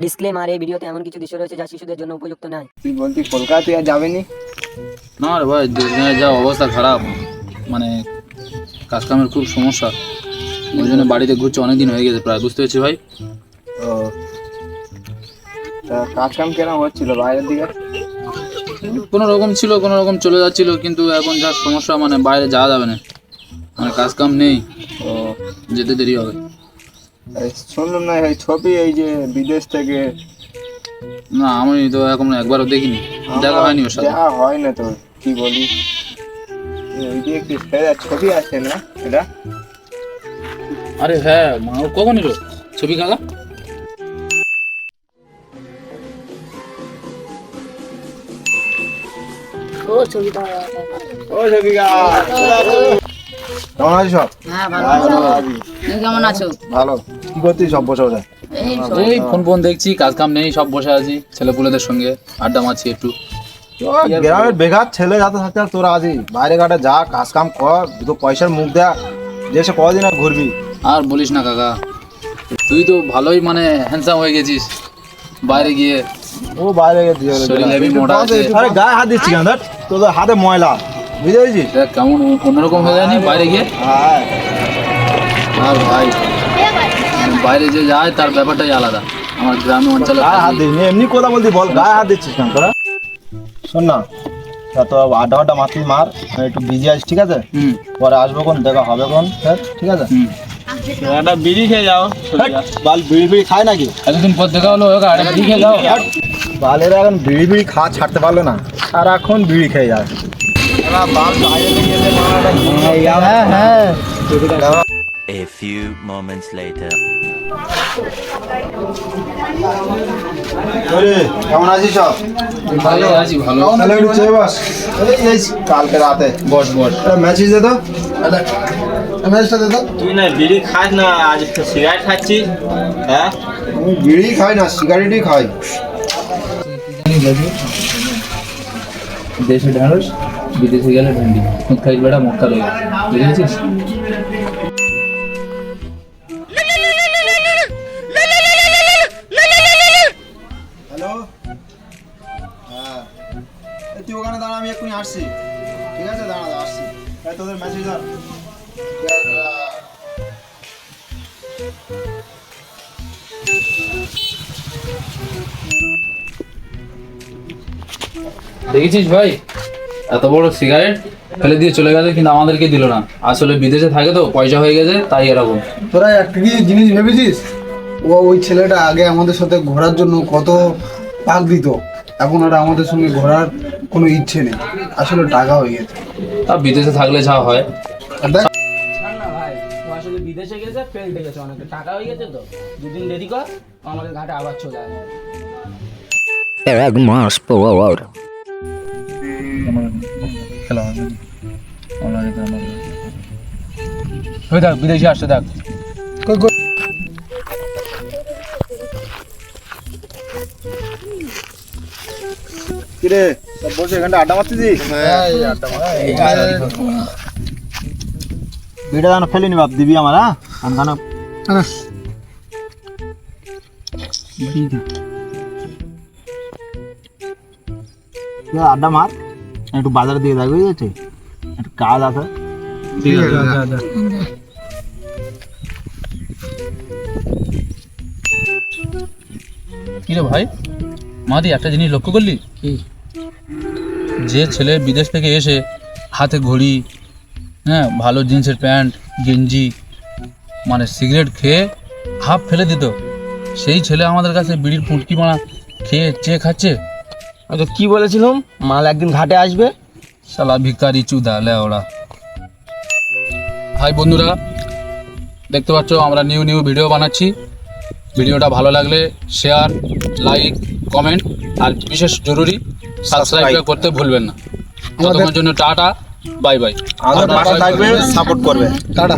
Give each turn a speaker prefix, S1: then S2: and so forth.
S1: Disclaimer এই ভিডিওতে এমন কিছু দৃশ্য রয়েছে যা শিশুদের জন্য উপযুক্ত নয়।
S2: তুই বলতি কলকাতায় আর যাবেনি?
S3: না রে ভাই যা অবস্থা খারাপ মানে কাজ কামের খুব সমস্যা। ওই জন্য বাড়িতে ঘুরছে অনেক দিন হয়ে গেছে প্রায় বুঝতে পেরেছি ভাই?
S2: ও। তা কাজ কাম কেরম হচ্ছিল বাইরের দিকে?
S3: কোনো রকম ছিল কোনো রকম চলে যাচ্ছিল কিন্তু এখন যা সমস্যা মানে বাইরে যাওয়া যাবে না। মানে কাজ কাম নেই
S2: ও।
S3: যেতে দেরি হবে।
S2: শুনলাম না এই ছবি এই যে বিদেশ থেকে
S3: না আমি তো এখন একবারও দেখিনি। দেখা হয়নি ওর সাথে।
S2: যা হয় না তো কি বলি? ওই যে একটি ছবি আছে না এটা?
S3: আরে হ্যাঁ মা ও কখন এলো? ছবি কাকা
S2: ও ছবিকা কেমন আছিস সব?
S4: হ্যাঁ ভালো তুমি কেমন আছো?
S2: ভালো। কি করছিস সব বসে বসে?
S4: এই
S3: ফোন ফোন দেখছি কাজ কাম নেই সব বসে আছি ছেলেপুলেদের সঙ্গে আড্ডা মারছি একটু।
S5: গ্রামের বেকার ছেলে যাতে থাকতে আর তোরা আছি বাইরে ঘাটে যা কাজ কাম কর দুটো পয়সার মুখ দেয়া যে সে কদিন আর ঘুরবি।
S3: আর বলিস না কাকা। তুই তো ভালোই মানে হ্যান্ডসাম হয়ে গেছিস বাইরে গিয়ে।
S5: ও বাইরে গিয়ে দিয়ে
S3: মোটা
S5: আরে গায়ে হাত দিচ্ছি কেন? দেখ তোদের হাতে ময়লা। বুঝতে পেরেছিস
S3: দেখ কেমন অন্যরকম হয়ে যায়নি? বাইরে গিয়ে?
S5: হ্যাঁ।
S3: আর ভাই বাইরে যে যায় তার ব্যাপারটাই আলাদা। আমার গ্রামীণ অঞ্চলে
S5: গায়ে হাত। দিস এমনি কথা বলতি বল গায়ে হাত দিচ্ছিস কেন তোরা? শোন না তা তো আড্ডা আড্ডা মারতি মার। একটু বিজি আছি ঠিক আছে? পরে আসব কোন দেখা হবে কোন স্যার ঠিক আছে?
S2: একটা বিড়ি খেয়ে যাও
S5: বাল বিড়ি বিড়ি খায় নাকি?
S3: এতদিন পর দেখা হলো আরে বিড়ি খেয়ে যাও।
S5: বালেরা এখন বিড়ি বিড়ি খাওয়া ছাড়তে পারল না। সারাক্ষণ বিড়ি খেয়ে যায়।
S6: A few moments later.
S5: ওরে, কেমন আছিস সব
S3: ভালো আছি ভালো
S5: তাহলে একটু চেয়ে বস এই এই কালকে রাতে
S3: বস বস
S5: ম্যাচেস দে তো ম্যাচটা দে তো
S7: তুই না বিড়ি খাস না আজ সিগারেট খাচ্ছিস হ্যাঁ
S5: আমি বিড়ি খাই না সিগারেটই খাই
S3: দেশে ঢাঁড়স বিদেশে গেলে ভেন্ডি। খুদ খাই বেড়া মক্কা লইয়া বুঝেছিস
S5: তুই ওখানে দাঁড়া আমি এক্ষুনি আসছি। ঠিক আছে? দাঁড়া দাঁড়া, আসছি। তোদের মেসেজ ধর।
S3: দেখেছিস ভাই? এত বড় সিগারেট ফেলে দিয়ে চলে গেছে কিন্তু আমাদেরকে দিল না। আসলে বিদেশে থাকে তো পয়সা হয়ে গেছে তাই এরকম।
S8: তোরা একটা কি জিনিস ভেবেছিস? ও ওই ছেলেটা আগে আমাদের সাথে ঘোরার জন্য কত পাক দিত এখন আর আমাদের সঙ্গে ঘোরার কোনো ইচ্ছে নেই। আসলে টাকা হয়ে গেছে।
S3: তা বিদেশে থাকলে যা হয়।
S7: আসলে বিদেশে গেছে ফেলতে গেছে অনেক। টাকা হয়ে গেছে তো দুদিন দেরি কর আমাদের ঘাটে আবার চলে আসবে।
S3: ওই দেখ বিদেশে আসছে দেখ।
S5: কিরে সব বসে এখানটা আড্ডা মারতেছিস? বিড়া দানা ফেলিনি বাপ দিবি আমার হ্যাঁ? দানা আড্ডা মার। একটু বাজার দিয়ে যাবি বুঝেছি একটু কাজ আছে।
S3: ঠিক আছে কি রে ভাই? মাদি একটা জিনিস লক্ষ্য করলি?
S4: কি?
S3: যে ছেলে বিদেশ থেকে এসে হাতে ঘড়ি হ্যাঁ ভালো জিন্সের প্যান্ট গেঞ্জি মানে সিগারেট খেয়ে হাফ ফেলে দিত। সেই ছেলে আমাদের কাছে বিড়ির পুটকি মারা খেয়ে চেয়ে খাচ্ছে।
S7: আচ্ছা কি বলেছিলাম? মাল একদিন ঘাটে আসবে?
S3: শালা ভিকারি চুদা লে ওরা। হাই বন্ধুরা দেখতে পাচ্ছ আমরা নিউ নিউ ভিডিও বানাচ্ছি। ভিডিওটা ভালো লাগলে শেয়ার লাইক কমেন্ট আর বিশেষ জরুরি সাবস্ক্রাইব করতে ভুলবেন না। ততক্ষণের জন্য টাটা বাই বাই
S5: আমাদের পাশে থাকবে সাপোর্ট করবে।
S8: টাটা।